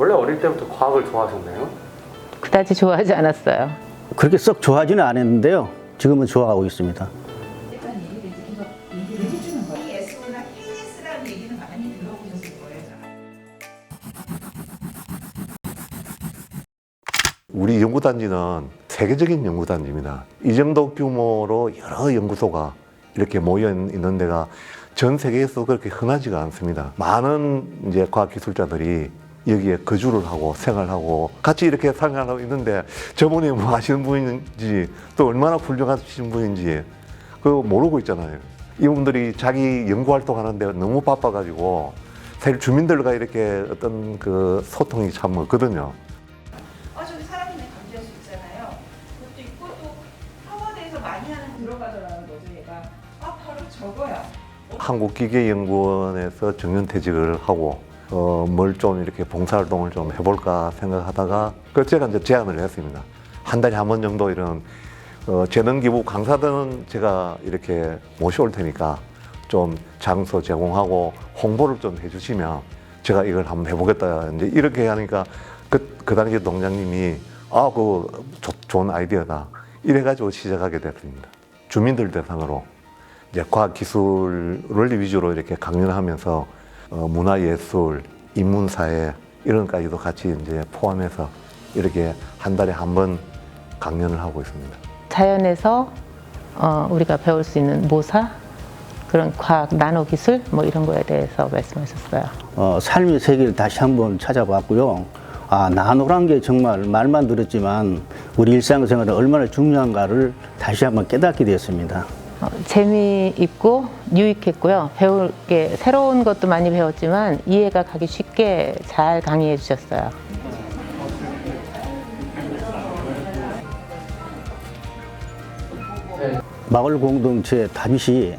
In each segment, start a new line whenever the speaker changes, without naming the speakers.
원래 어릴 때부터 과학을 좋아하셨나요?
그다지 좋아하지 않았어요.
그렇게 썩 좋아하지는 않았는데요. 지금은 좋아하고 있습니다.
ES나 KS라는 얘기는 많이 들어보셨을 거예요.
우리 연구단지는 세계적인 연구단지입니다. 이 정도 규모로 여러 연구소가 이렇게 모여 있는 데가 전 세계에서 그렇게 흔하지가 않습니다. 많은 이제 과학기술자들이 여기에 거주를 하고 생활하고 같이 이렇게 생활하고 있는데 저분이 뭐 하시는 분인지 또 얼마나 훌륭하신 분인지 그거 모르고 있잖아요. 이분들이 자기 연구 활동하는데 너무 바빠가지고 사실 주민들과 이렇게 어떤 그 소통이 참 없거든요.
아 저기 사람이네 감지할 수 있잖아요. 그것도 있고 또 청와대에서 많이 하는 들어가더라는 거죠 얘가. 아 바로 저거야.
한국기계연구원에서 정년퇴직을 하고 어, 뭘 좀 이렇게 봉사활동을 좀 해볼까 생각하다가 그 제가 이제 제안을 했습니다. 한 달에 한 번 정도 이런 어, 재능기부 강사들은 제가 이렇게 모셔올 테니까 좀 장소 제공하고 홍보를 좀 해주시면 제가 이걸 한번 해보겠다. 이제 이렇게 하니까 그, 그 당시 동장님이 아, 그 좋- 좋은 아이디어다. 이래가지고 시작하게 됐습니다. 주민들 대상으로 이제 과학기술을 위주로 이렇게 강연하면서 어, 문화예술, 인문사회 이런 까지도 같이 이제 포함해서 이렇게 한 달에 한 번 강연을 하고 있습니다.
자연에서 어, 우리가 배울 수 있는 모사 그런 과학 나노 기술 뭐 이런 거에 대해서 말씀하셨어요.
어, 삶의 세계를 다시 한번 찾아봤고요. 아, 나노란 게 정말 말만 들었지만 우리 일상생활에 얼마나 중요한가를 다시 한번 깨닫게 되었습니다.
어, 재미있고 유익했고요. 배울 게 새로운 것도 많이 배웠지만 이해가 가기 쉽게 잘 강의해 주셨어요.
마을 공동체 다빗이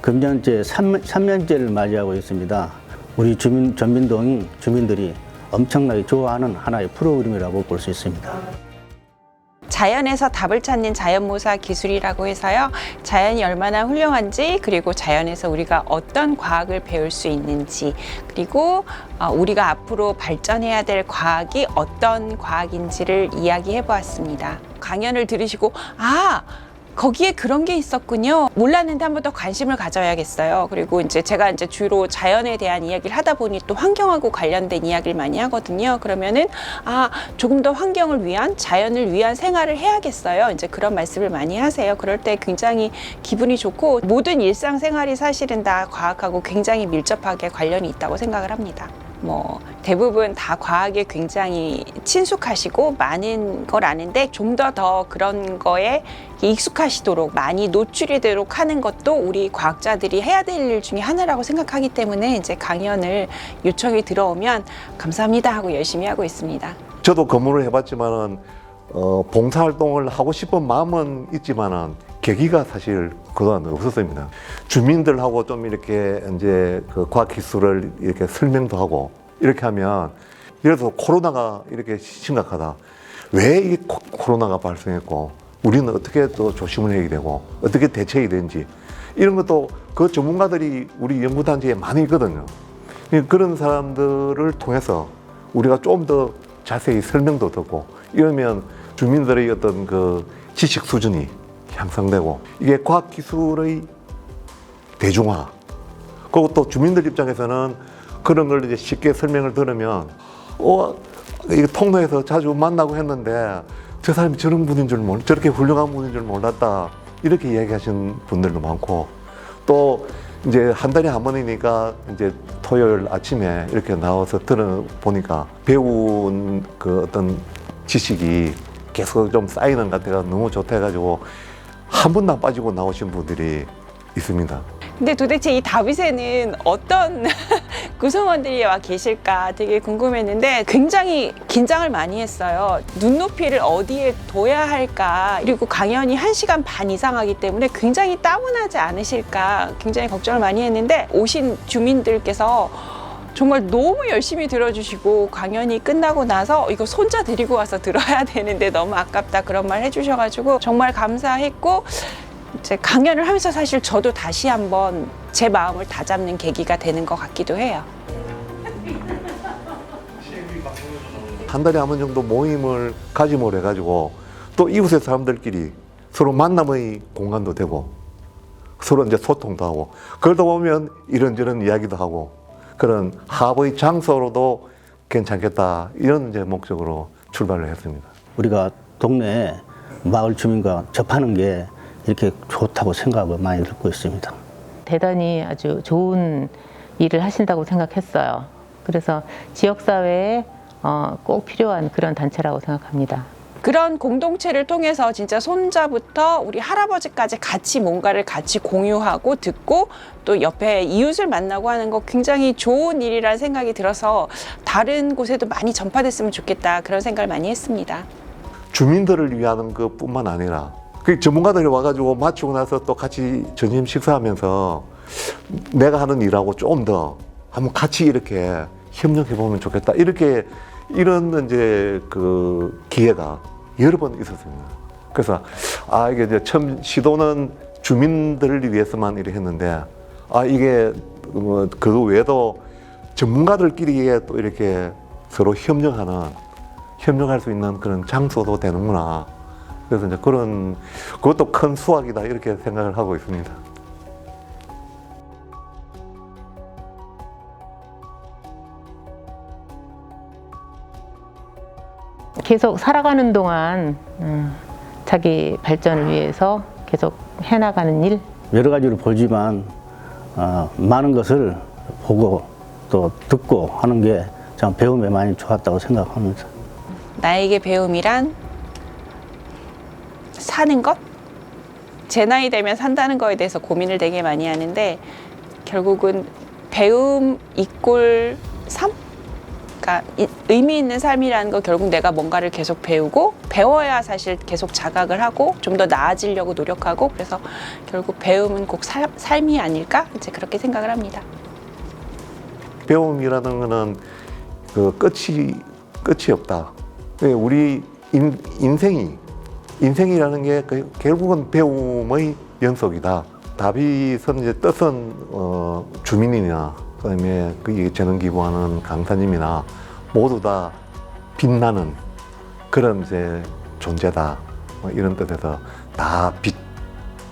금년째 3, 년째를 맞이하고 있습니다. 우리 주민, 전민동 주민들이 엄청나게 좋아하는 하나의 프로그램이라고 볼 수 있습니다.
자연에서 답을 찾는 자연모사 기술이라고 해서요. 자연이 얼마나 훌륭한지 그리고 자연에서 우리가 어떤 과학을 배울 수 있는지 그리고 어, 우리가 앞으로 발전해야 될 과학이 어떤 과학인지를 이야기해 보았습니다. 강연을 들으시고 아 거기에 그런 게 있었군요. 몰랐는데 한 번 더 관심을 가져야겠어요. 그리고 이제 제가 이제 주로 자연에 대한 이야기를 하다 보니 또 환경하고 관련된 이야기를 많이 하거든요. 그러면은 아, 조금 더 환경을 위한 자연을 위한 생활을 해야겠어요. 이제 그런 말씀을 많이 하세요. 그럴 때 굉장히 기분이 좋고 모든 일상 생활이 사실은 다 과학하고 굉장히 밀접하게 관련이 있다고 생각을 합니다. 뭐 대부분 다 과학에 굉장히 친숙하시고 많은 걸 아는데 좀더더 그런 거에 익숙하시도록 많이 노출이 되도록 하는 것도 우리 과학자들이 해야 될 일 중에 하나라고 생각하기 때문에 이제 강연을 요청이 들어오면 감사합니다 하고 열심히 하고 있습니다.
저도 근무를 해봤지만은 어, 봉사활동을 하고 싶은 마음은 있지만은 계기가 사실 그동안 없었습니다. 주민들하고 좀 이렇게 이제 그 과학기술을 이렇게 설명도 하고 이렇게 하면 예를 들어서 코로나가 이렇게 심각하다. 왜 이 코로나가 발생했고 우리는 어떻게 또 조심을 해야 되고 어떻게 대처해야 되는지 이런 것도 그 전문가들이 우리 연구단지에 많이 있거든요. 그런 사람들을 통해서 우리가 좀 더 자세히 설명도 듣고 이러면 주민들의 어떤 그 지식 수준이 향상되고 이게 과학기술의 대중화. 그리고 또 주민들 입장에서는 그런 걸 이제 쉽게 설명을 들으면 어 이게 통로에서 자주 만나고 했는데 저 사람이 저런 분인 줄 몰, 저렇게 훌륭한 분인 줄 몰랐다. 이렇게 이야기하시는 분들도 많고 또 이제 한 달에 한 번이니까 이제 토요일 아침에 이렇게 나와서 들어보니까 배운 그 어떤 지식이 계속 좀 쌓이는 것 같아가 너무 좋다 해가지고 한 번도 안 빠지고 나오신 분들이 있습니다.
근데 도대체 이 다빗에는 어떤 구성원들이 와 계실까 되게 궁금했는데 굉장히 긴장을 많이 했어요. 눈높이를 어디에 둬야 할까. 그리고 강연이 한시간반 이상 하기 때문에 굉장히 따분하지 않으실까 굉장히 걱정을 많이 했는데 오신 주민들께서 정말 너무 열심히 들어주시고 강연이 끝나고 나서 이거 손자 데리고 와서 들어야 되는데 너무 아깝다 그런 말 해주셔가지고 정말 감사했고 이제 강연을 하면서 사실 저도 다시 한번 제 마음을 다잡는 계기가 되는 것 같기도 해요.
한 달에 한 번 정도 모임을 가짐으로 해가지고 또 이웃의 사람들끼리 서로 만남의 공간도 되고 서로 이제 소통도 하고 그러다 보면 이런저런 이야기도 하고 그런 합의 장소로도 괜찮겠다 이런 이제 목적으로 출발을 했습니다.
우리가 동네 마을 주민과 접하는 게 이렇게 좋다고 생각을 많이 듣고 있습니다.
대단히 아주 좋은 일을 하신다고 생각했어요. 그래서 지역 사회에 어, 꼭 필요한 그런 단체라고 생각합니다.
그런 공동체를 통해서 진짜 손자부터 우리 할아버지까지 같이 뭔가를 같이 공유하고 듣고 또 옆에 이웃을 만나고 하는 거 굉장히 좋은 일이라는 생각이 들어서 다른 곳에도 많이 전파됐으면 좋겠다 그런 생각을 많이 했습니다.
주민들을 위한 것뿐만 아니라 그 전문가들이 와가지고 마치고 나서 또 같이 점심 식사하면서 내가 하는 일하고 좀 더 한번 같이 이렇게 협력해 보면 좋겠다 이렇게 이런 이제 그 기회가 여러 번 있었습니다. 그래서 아 이게 이제 처음 시도는 주민들을 위해서만 이렇게 했는데 아 이게 뭐 그거 외에도 전문가들끼리에 또 이렇게 서로 협력하는 협력할 수 있는 그런 장소도 되는구나. 그래서 이제 그런 그것도 큰 수확이다 이렇게 생각을 하고 있습니다.
계속 살아가는 동안 음, 자기 발전을 위해서 계속 해나가는 일
여러 가지로 보지만 어, 많은 것을 보고 또 듣고 하는 게 참 배움에 많이 좋았다고 생각합니다.
나에게 배움이란 사는 것? 제 나이 되면 산다는 거에 대해서 고민을 되게 많이 하는데 결국은 배움 이꼴 삶? 그러니까 이- 의미 있는 삶이라는 거 결국 내가 뭔가를 계속 배우고 배워야 사실 계속 자각을 하고 좀 더 나아지려고 노력하고 그래서 결국 배움은 꼭 살- 삶이 아닐까 이제 그렇게 생각을 합니다.
배움이라는 거는 그 끝이 끝이 없다. 예, 우리 인, 인생이 인생이라는 게 그- 결국은 배움의 연속이다. 다빗은 이제 뜻은 어, 주민이나 그다음에 그 재능 기부하는 강사님이나 모두 다 빛나는 그런 이제 존재다. 뭐 이런 뜻에서 다 빛,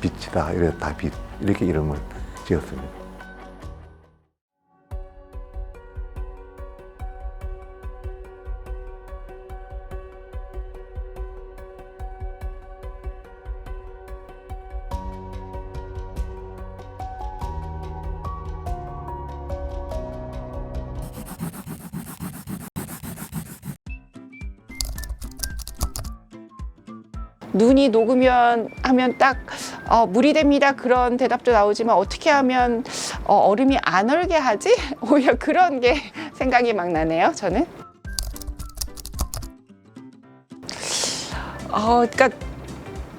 빛이다. 이래 다 빛 이렇게 이름을 지었습니다.
눈이 녹으면 하면 딱 어, 물이 됩니다. 그런 대답도 나오지만 어떻게 하면 어, 얼음이 안 얼게 하지? 오히려 그런 게 생각이 막 나네요 저는. 어, 그러니까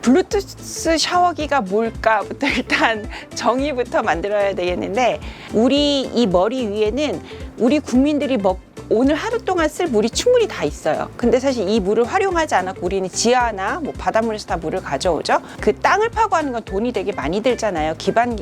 블루투스 샤워기가 뭘까부터 일단 정의부터 만들어야 되겠는데 우리 이 머리 위에는 우리 국민들이 먹 오늘 하루 동안 쓸 물이 충분히 다 있어요. 근데 사실 이 물을 활용하지 않았고 우리는 지하나 뭐 바닷물에서 다 물을 가져오죠. 그 땅을 파고 하는 건 돈이 되게 많이 들잖아요. 기반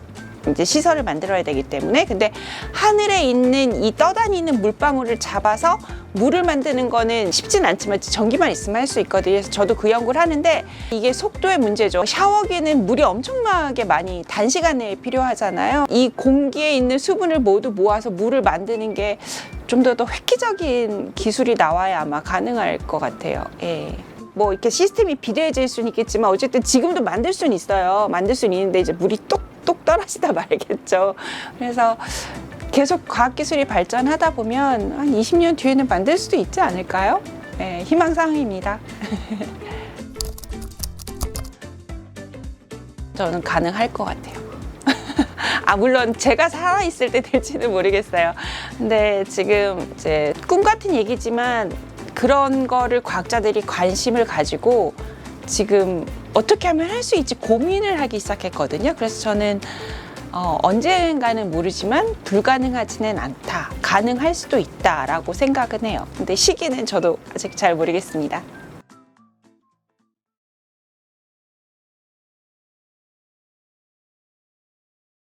이제 시설을 만들어야 되기 때문에 근데 하늘에 있는 이 떠다니는 물방울을 잡아서 물을 만드는 거는 쉽진 않지만 전기만 있으면 할 수 있거든요. 그래서 저도 그 연구를 하는데 이게 속도의 문제죠. 샤워기는 물이 엄청나게 많이 단시간 내에 필요하잖아요. 이 공기에 있는 수분을 모두 모아서 물을 만드는 게좀더더 획기적인 기술이 나와야 아마 가능할 것 같아요. 예. 뭐 이렇게 시스템이 비대해질 수는 있겠지만 어쨌든 지금도 만들 수는 있어요. 만들 수는 있는데 이제 물이 똑똑 떨어지다 말겠죠. 그래서 계속 과학기술이 발전하다 보면 한 20년 뒤에는 만들 수도 있지 않을까요? 예, 희망사항입니다. 저는 가능할 것 같아요. 아, 물론 제가 살아있을 때 될지는 모르겠어요. 근데 지금 이제 꿈 같은 얘기지만 그런 거를 과학자들이 관심을 가지고 지금 어떻게 하면 할 수 있지 고민을 하기 시작했거든요. 그래서 저는 어, 언젠가는 모르지만 불가능하지는 않다. 가능할 수도 있다라고 생각은 해요. 근데 시기는 저도 아직 잘 모르겠습니다.